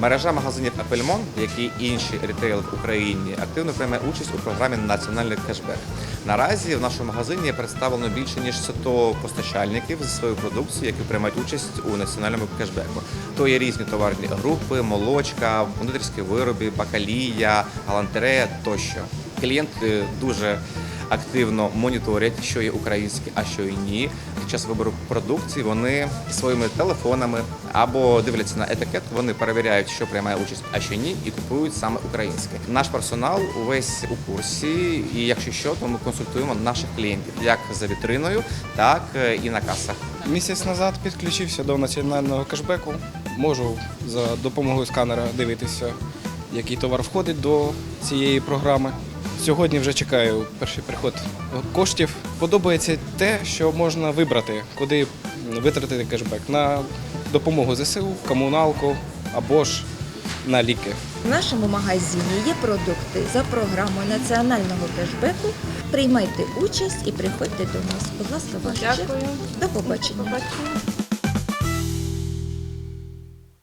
Мережа магазинів Апельмон, як і інші рітейли в Україні, активно приймає участь у програмі Національний кешбек. Наразі в нашому магазині представлено більше ніж 100 постачальників зі своєю продукцією, які приймають участь у національному кешбеку. То є різні товарні групи, молочка, кондитерські вироби, бакалія, галантерея тощо. Клієнти дуже активно моніторять, що є українське, а що і ні. Під час вибору продукції вони своїми телефонами або дивляться на етикет, вони перевіряють, що приймає участь, а що ні, і купують саме українське. Наш персонал увесь у курсі, і якщо що, то ми консультуємо наших клієнтів як за вітриною, так е, і на касах. Місяць назад підключився до національного кешбеку. Можу за допомогою сканера дивитися, який товар входить до цієї програми. Сьогодні вже чекаю перший приход коштів. Подобається те, що можна вибрати, куди витратити кешбек на допомогу ЗСУ, комуналку або ж на ліки. В нашому магазині є продукти за програмою національного кешбеку. Приймайте участь і приходьте до нас. Будь ласка, ваш Дякую. До побачення. Побачення.